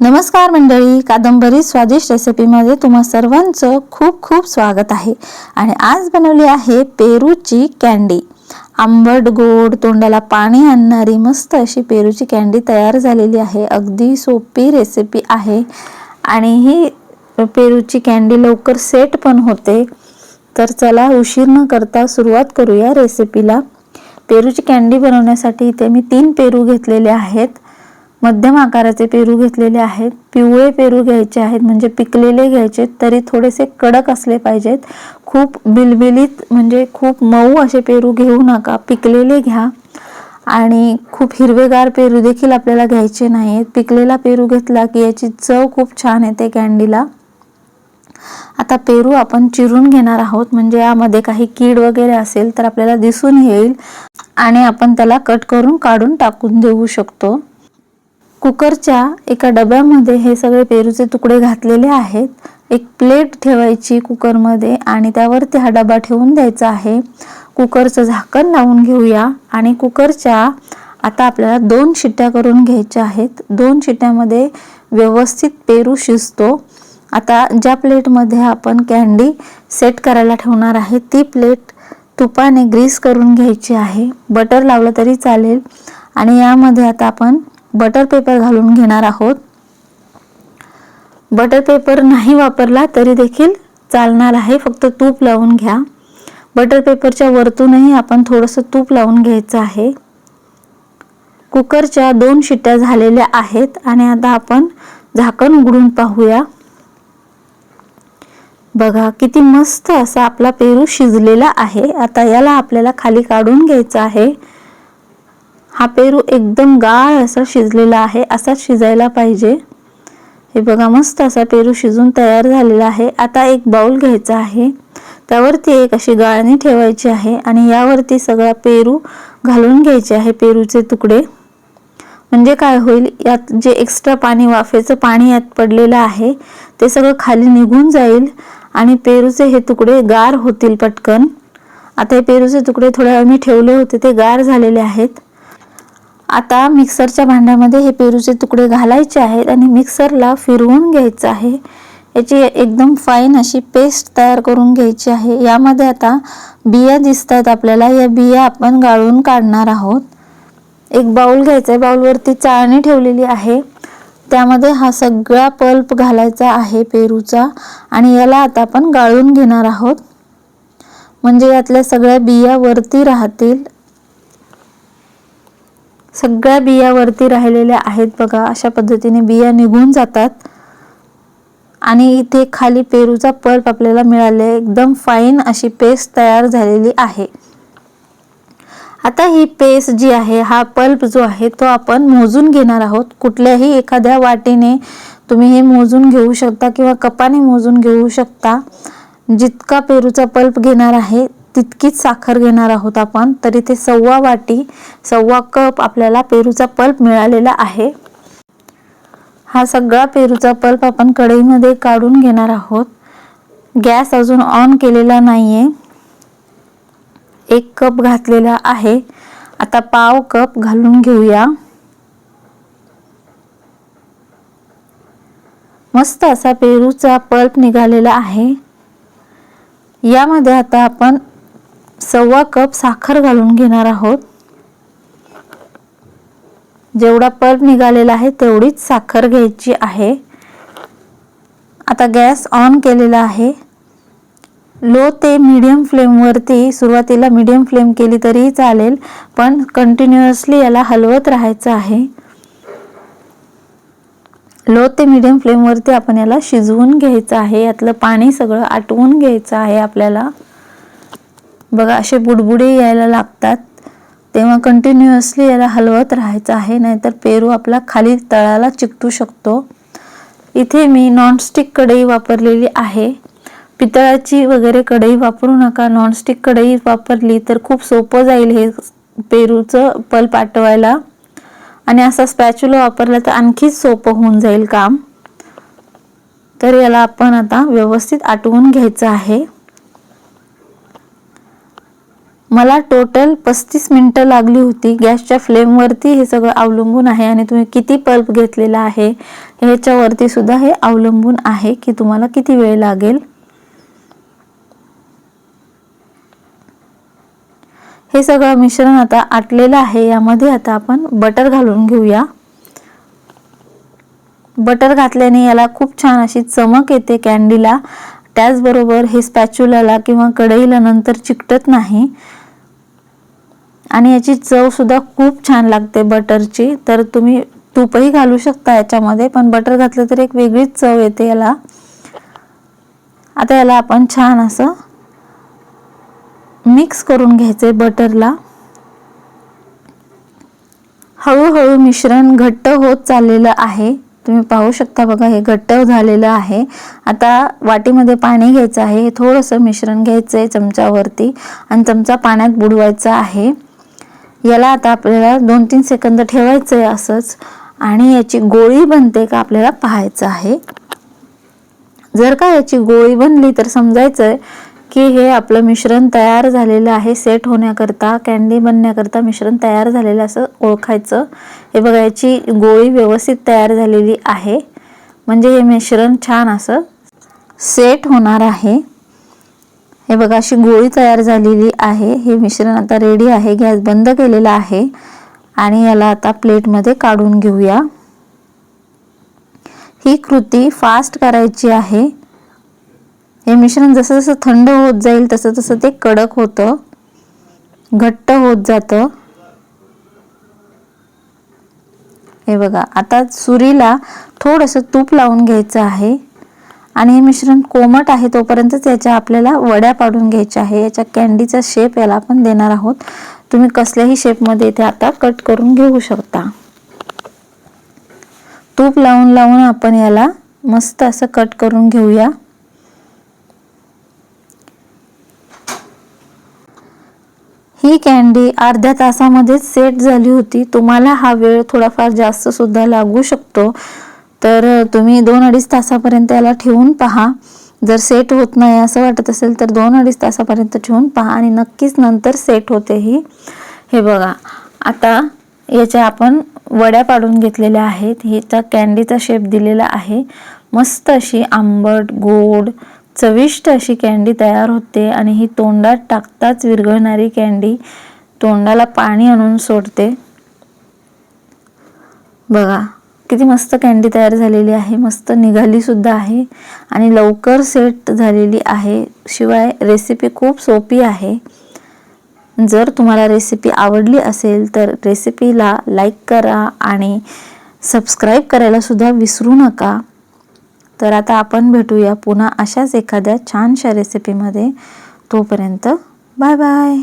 नमस्कार मंडळी कादंबरी स्वादिष्ट रेसिपीमध्ये तुम्हा सर्वांचं खूप खूप स्वागत आहे. आणि आज बनवली आहे पेरूची कॅन्डी आंबट गोड तोंडाला पाणी आणणारी मस्त अशी पेरूची कॅन्डी तयार झालेली आहे. अगदी सोपी रेसिपी आहे. आणि ही पेरूची कॅन्डी लवकर सेट पण होते. तर चला उशीर न करता सुरुवात करूया रेसिपीला. पेरूची कॅन्डी बनवण्यासाठी इथे मी तीन पेरू घेतलेले आहेत. मध्यम आकाराचे पेरू घेतलेले आहेत. पिवळे पेरू घ्यायचे आहेत म्हणजे पिकलेले घ्यायचे तरी थोडेसे कडक असले पाहिजेत. खूप बिलबिलीत म्हणजे खूप मऊ असे पेरू घेऊ नका. पिकलेले घ्या. आणि खूप हिरवेगार पेरू देखील आपल्याला घ्यायचे नाहीत. पिकलेला पेरू घेतला की याची चव खूप छान येते कॅन्डीला आता पेरू आपण चिरून घेणार आहोत. म्हणजे यामध्ये काही कीड वगैरे असेल तर आपल्याला दिसून येईल. आणि आपण त्याला कट करून काढून टाकून देऊ शकतो. कुकरच्या एका डब्यामध्ये हे सगळे पेरूचे तुकडे घातलेले आहेत. एक प्लेट ठेवायची कुकरमध्ये आणि त्यावरती हा डबा ठेवून द्यायचा आहे. कुकरचं झाकण लावून घेऊया आणि कुकरच्या आता आपल्याला दोन शिट्ट्या करून घ्यायच्या आहेत. दोन शिट्ट्यामध्ये व्यवस्थित पेरू शिजतो. आता ज्या प्लेटमध्ये आपण कॅन्डी सेट करायला ठेवणार आहे ती प्लेट तुपाने ग्रीस करून घ्यायची आहे. बटर लावलं तरी चालेल. आणि यामध्ये आता आपण बटर पेपर घालून घेणार आहोत. बटर पेपर नाही वापरला तरी देखील चालणार आहे. फक्त तूप लावून घ्या. बटर पेपरच्या वरतूनही आपण थोडंसं तूप लावून घ्यायचं आहे. कुकरच्या दोन शिट्ट्या झालेल्या आहेत आणि आता आपण झाकण उघडून पाहूया. बघा किती मस्त असा आपला पेरू शिजलेला आहे. आता याला आपल्याला खाली काढून घ्यायचं आहे. हा पेरू एकदम गाळ असा शिजलेला आहे असाच शिजायला पाहिजे. हे बघा मस्त असा पेरू शिजून तयार झालेला आहे. आता एक बाउल घ्यायचा आहे. त्यावरती एक अशी गाळणी ठेवायची आहे आणि यावरती सगळा पेरू घालून घ्यायचे आहे पेरूचे तुकडे. म्हणजे काय होईल यात जे एक्स्ट्रा पाणी वाफेचं पाणी यात पडलेलं आहे ते सगळं खाली निघून जाईल आणि पेरूचे हे तुकडे गार होतील पटकन. आता हे पेरूचे तुकडे थोड्या वेळ मी ठेवले होते ते गार झालेले आहेत. आता मिक्सरच्या भांड्यामध्ये हे पेरूचे तुकडे घालायचे आहेत आणि मिक्सरला फिरवून घ्यायचं आहे. याची एकदम फाईन अशी पेस्ट तयार करून घ्यायची आहे. यामध्ये आता बिया दिसत आहेत आपल्याला. या बिया आपण गाळून काढणार आहोत. एक बाउल घ्यायचा आहे बाउलवरती चाळणी ठेवलेली आहे. त्यामध्ये हा सगळा पल्प घालायचा आहे पेरूचा आणि याला आता आपण गाळून घेणार आहोत. म्हणजे यातल्या सगळ्या बिया वरती राहतील. सगळ्या बिया वरती राहिलेल्या आहेत बघा अशा पद्धतीने बिया निघून जातात. आणि इथे खाली पेरूचा पल्प आपल्याला मिळाले. एकदम फाईन अशी पेस्ट तयार झालेली आहे. आता ही पेस्ट जी आहे हा पल्प जो आहे तो आपण मोजून घेणार आहोत. कुठल्याही एखाद्या वाटीने तुम्ही हे मोजून घेऊ शकता किंवा कपाने मोजून घेऊ शकता. जितका पेरूचा पल्प घेणार आहे तितकीच साखर घेणार आहोत आपण तरी ते सव्वा वाटी सव्वा कप आपल्याला पेरूचा पल्प मिळालेला आहे. हा सगळा पेरूचा पल्प आपण कढईमध्ये काढून घेणार आहोत. गॅस अजून ऑन केलेला नाहीये. एक कप घातलेला आहे. आता पाव कप घालून घेऊया. मस्त असा पेरूचा पल्प निघालेला आहे. यामध्ये आता आपण सव्वा कप साखर घालून घेणार आहोत. जेवढा पल्प निघालेला आहे तेवढीच साखर घ्यायची आहे. आता गॅस ऑन केलेला आहे. लो ते मीडियम फ्लेमवरती सुरुवातीला मीडियम फ्लेम केली तरीही चालेल पण कंटिन्युअसली याला हलवत राहायचं आहे. लो ते मीडियम फ्लेमवरती आपण याला शिजवून घ्यायचं आहे. यातलं पाणी सगळं आटवून घ्यायचं आहे आपल्याला. बघा असे बुडबुडे यायला लागतात. तेव्हा कंटिन्युअसली याला हलवत राहायचं आहे नाहीतर पेरू आपला खाली तळाला चिकटू शकतो. इथे मी नॉनस्टिक कढई वापरलेली आहे. पितळाची वगैरे कढई वापरू नका. नॉनस्टिक कढई वापरली तर खूप सोपं जाईल हे पेरूचं पल्प आटवायला आणि असा स्पॅच्युला वापरला तर आणखीच सोपं होऊन जाईल काम. तर याला आपण आता व्यवस्थित आटवून घ्यायचं आहे. मला टोटल पस्तीस मिनटं लागली होती. गॅसच्या फ्लेमवरती हे सगळं अवलंबून आहे आणि तुम्ही किती पल्प घेतलेला आहे ह्याच्यावरती सुद्धा हे अवलंबून आहे की तुम्हाला किती वेळ लागेल? हे सगळं मिश्रण आता आटलेलं आहे. यामध्ये आता आपण बटर घालून घेऊया. बटर घातल्याने याला खूप छान अशी चमक येते कॅन्डीला त्याचबरोबर हे स्पॅच्युलाला किंवा कढईला नंतर चिकटत नाही. आणि याची चव सुद्धा खूप छान लागते बटरची. तर तुम्ही तूपही घालू शकता याच्यामध्ये पण बटर घातलं तर एक वेगळीच चव येते याला. आता याला आपण छान असं मिक्स करून घ्यायचे बटरला. हळूहळू मिश्रण घट्ट होत चाललेलं आहे. तुम्ही पाहू शकता बघा हे घट्ट झालेलं आहे. आता वाटीमध्ये पाणी घ्यायचं आहे. थोडंसं मिश्रण घ्यायचं आहे चमच्यावरती आणि चमचा पाण्यात बुडवायचा आहे. याला आता आपल्याला दोन तीन सेकंद ठेवायचं आहे असंच. आणि याची गोळी बनते का आपल्याला पाहायचं आहे. जर का याची गोळी बनली तर समजायचं आहे की हे आपलं मिश्रण तयार झालेलं आहे. सेट होण्याकरता कॅन्डी बनण्याकरता मिश्रण तयार झालेलं असं ओळखायचं. हे बघा याची गोळी व्यवस्थित तयार झालेली आहे. म्हणजे हे मिश्रण छान असं सेट होणार आहे. हे बघा अशी गोळी तयार झालेली आहे. हे मिश्रण आता रेडी आहे. गॅस बंद केलेला आहे. आणि याला आता प्लेटमध्ये काढून घेऊया. ही कृती फास्ट करायची आहे. हे मिश्रण जसं जसं थंड होत जाईल तसं तसं ते कडक होतं. घट्ट होत जातं. हे बघा आता सुरीला थोडंसं तूप लावून घ्यायचं आहे. आणि हे मिश्रण कोमट आहे तोपर्यंतच याच्या आपल्याला वड्या पाडून घ्यायच्या आहे. याच्या कॅन्डीचा शेप याला आपण देणार आहोत. तुम्ही कसल्याही शेपमध्ये इथे आता कट करून घेऊ शकता. तूप लावून लावून आपण याला मस्त असं कट करून घेऊया. ही कॅन्डी अर्ध्या तासामध्येच सेट झाली होती. तुम्हाला हा वेळ थोडाफार जास्त सुद्धा लागू शकतो. तर तुम्ही दोन अडीच तासापर्यंत याला ठेवून पहा. जर सेट होत नाही असं वाटत असेल तर दोन अडीच तासापर्यंत ठेवून पहा आणि नक्कीच नंतर सेट होते ही. हे बघा आता याच्या आपण वड्या पाडून घेतलेल्या आहेत. हिचा कॅन्डीचा शेप दिलेला आहे. मस्त अशी आंबट गोड चविष्ट अशी कॅन्डी तयार होते आणि ही तोंडात टाकताच विरघळणारी कॅन्डी तोंडाला पाणी आणून सोडते. बघा किती मस्त कँडी तयार झालेली आहे मस्त निघाली सुद्धा आहे आणि लवकर सेट झालेली आहे. शिवाय रेसिपी खूप सोपी आहे. जर तुम्हाला रेसिपी आवडली असेल तर रेसिपीला लाईक करा आणि सबस्क्राईब करायला सुद्धा विसरू नका. तर आता आपण भेटूया पुन्हा अशाच एखाद्या छानशा रेसिपीमध्ये तोपर्यंत बाय बाय